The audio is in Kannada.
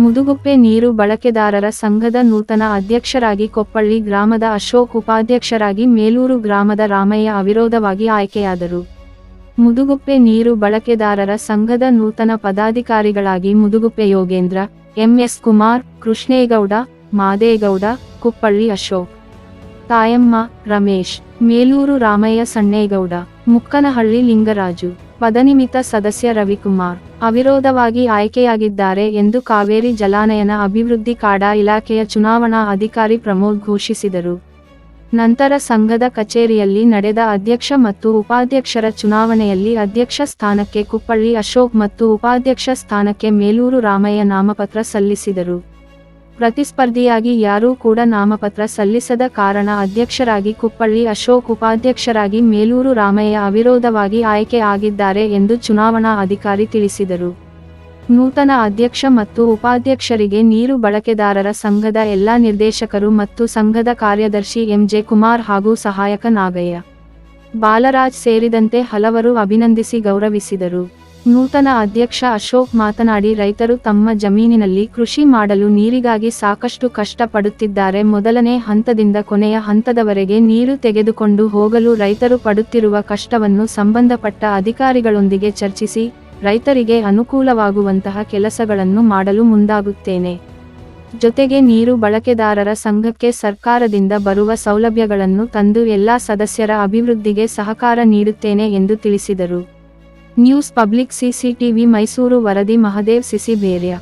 ಮುದುಗುಪ್ಪೆ ನೀರು ಬಳಕೆದಾರರ ಸಂಘದ ನೂತನ ಅಧ್ಯಕ್ಷರಾಗಿ ಕೊಪ್ಪಳ್ಳಿ ಗ್ರಾಮದ ಅಶೋಕ್ ಉಪಾಧ್ಯಕ್ಷರಾಗಿ ಮೇಲೂರು ಗ್ರಾಮದ ರಾಮಯ್ಯ ಅವಿರೋಧವಾಗಿ ಆಯ್ಕೆಯಾದರು. ಮುದುಗುಪ್ಪೆ ನೀರು ಬಳಕೆದಾರರ ಸಂಘದ ನೂತನ ಪದಾಧಿಕಾರಿಗಳಾಗಿ ಮುದುಗುಪ್ಪೆ ಯೋಗೇಂದ್ರ, ಎಂಎಸ್ ಕುಮಾರ್, ಕೃಷ್ಣೇಗೌಡ, ಮಾದೇಗೌಡ, ಕುಪ್ಪಳ್ಳಿ ಅಶೋಕ್. ತಾಯಮ್ಮ, ರಮೇಶ್, ಮೇಲೂರು ರಾಮಯ್ಯ ಸಣ್ಣೇಗೌಡ, ಮುಕ್ಕನಹಳ್ಳಿ ಲಿಂಗರಾಜು, ಪದನಿಮಿತ್ತ ಸದಸ್ಯ ರವಿಕುಮಾರ್. ಅವಿರೋಧವಾಗಿ ಆಯ್ಕೆಯಾಗಿದ್ದಾರೆ ಎಂದು ಕಾವೇರಿ ಜಲಾನಯನ ಅಭಿವೃದ್ಧಿ ಕಾಡಾ ಇಲಾಖೆಯ ಚುನಾವಣಾ ಅಧಿಕಾರಿ ಪ್ರಮೋದ್ ಘೋಷಿಸಿದರು. ನಂತರ ಸಂಘದ ಕಚೇರಿಯಲ್ಲಿ ನಡೆದ ಅಧ್ಯಕ್ಷ ಮತ್ತು ಉಪಾಧ್ಯಕ್ಷರ ಚುನಾವಣೆಯಲ್ಲಿ ಅಧ್ಯಕ್ಷ ಸ್ಥಾನಕ್ಕೆ ಕುಪ್ಪಳ್ಳಿ ಅಶೋಕ್ ಮತ್ತು ಉಪಾಧ್ಯಕ್ಷ ಸ್ಥಾನಕ್ಕೆ ಮೇಲೂರು ರಾಮಯ್ಯ ನಾಮಪತ್ರ ಸಲ್ಲಿಸಿದರು. ಪ್ರತಿಸ್ಪರ್ಧಿಯಾಗಿ ಯಾರೂ ಕೂಡ ನಾಮಪತ್ರ ಸಲ್ಲಿಸದ ಕಾರಣ ಅಧ್ಯಕ್ಷರಾಗಿ ಕುಪ್ಪಳ್ಳಿ ಅಶೋಕ್ ಉಪಾಧ್ಯಕ್ಷರಾಗಿ ಮೇಲೂರು ರಾಮಯ್ಯ ಅವಿರೋಧವಾಗಿ ಆಯ್ಕೆ ಆಗಿದ್ದಾರೆ ಎಂದು ಚುನಾವಣಾ ಅಧಿಕಾರಿ ತಿಳಿಸಿದರು. ನೂತನ ಅಧ್ಯಕ್ಷ ಮತ್ತು ಉಪಾಧ್ಯಕ್ಷರಿಗೆ ನೀರು ಬಳಕೆದಾರರ ಸಂಘದ ಎಲ್ಲಾ ನಿರ್ದೇಶಕರು ಮತ್ತು ಸಂಘದ ಕಾರ್ಯದರ್ಶಿ ಎಂಜೆ ಕುಮಾರ್ ಹಾಗೂ ಸಹಾಯಕ ನಾಗಯ್ಯ. ಬಾಲರಾಜ್ ಸೇರಿದಂತೆ ಹಲವರು ಅಭಿನಂದಿಸಿ ಗೌರವಿಸಿದರು. ನೂತನ ಅಧ್ಯಕ್ಷ ಅಶೋಕ್ ಮಾತನಾಡಿ, ರೈತರು ತಮ್ಮ ಜಮೀನಿನಲ್ಲಿ ಕೃಷಿ ಮಾಡಲು ನೀರಿಗಾಗಿ ಸಾಕಷ್ಟು ಕಷ್ಟಪಡುತ್ತಿದ್ದಾರೆ. ಮೊದಲನೇ ಹಂತದಿಂದ ಕೊನೆಯ ಹಂತದವರೆಗೆ ನೀರು ತೆಗೆದುಕೊಂಡು ಹೋಗಲು ರೈತರು ಪಡುತ್ತಿರುವ ಕಷ್ಟವನ್ನು ಸಂಬಂಧಪಟ್ಟ ಅಧಿಕಾರಿಗಳೊಂದಿಗೆ ಚರ್ಚಿಸಿ, ರೈತರಿಗೆ ಅನುಕೂಲವಾಗುವಂತಹ ಕೆಲಸಗಳನ್ನು ಮಾಡಲು ಮುಂದಾಗುತ್ತೇನೆ. ಜೊತೆಗೆ ನೀರು ಬಳಕೆದಾರರ ಸಂಘಕ್ಕೆ ಸರ್ಕಾರದಿಂದ ಬರುವ ಸೌಲಭ್ಯಗಳನ್ನು ತಂದು ಎಲ್ಲಾ ಸದಸ್ಯರ ಅಭಿವೃದ್ಧಿಗೆ ಸಹಕಾರ ನೀಡುತ್ತೇನೆ ಎಂದು ತಿಳಿಸಿದರು. ನ್ಯೂಸ್ ಪಬ್ಲಿಕ್ ಸಿಸಿಟಿವಿ ಮೈಸೂರು ವರದಿ ಮಹದೇವ್ ಸಿಸಿಬೇರ್ಯ